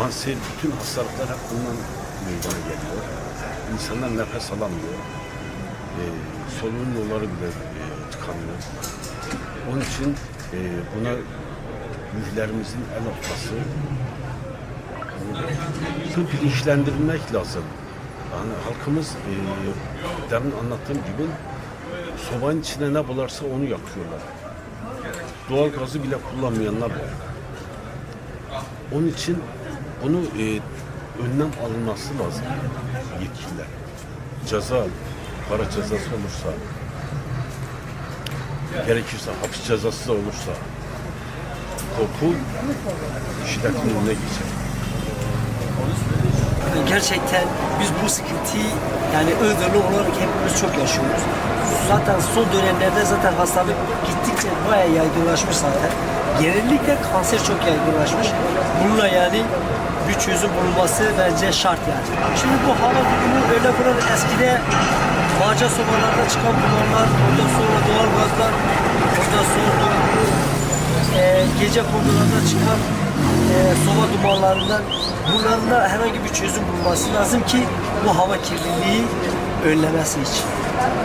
kanser, bütün hastalıklar hep bundan meydana geliyor. İnsanlar nefes alamıyor. E, solunum yolları bile e, tıkanıyor. Onun için e, buna büyüklerimizin el atması bu bilinçlendirilmek lazım. Yani halkımız e, demin anlattığım gibi sobanın içine ne bularsa onu yakıyorlar. Doğal gazı bile kullanmayanlar var. Onun için bunu e, önlem alınması lazım yetkililer. Ceza, para cezası olursa, gerekirse hapis cezası olursa, korku şiddetin önüne geçer. Gerçekten biz bu sıkıntıyı yani Iğdırlı olarak hepimiz çok yaşıyoruz. Zaten son dönemlerde zaten hastalık gittikçe bayağı yaygınlaşmış zaten. Genellikle kanser çok yaygınlaşmış. Bununla yani bir çözüm bulunması bence şart yani. Şimdi bu hava durumu öyle bulan eskide baca sobalarda çıkan dumanlar, ondan sonra doğal gazlar, ondan sonra e, gece konularda çıkan e, soba dumanlarından bunların da herhangi bir çözüm bulunması lazım ki bu hava kirliliği önlemesi için.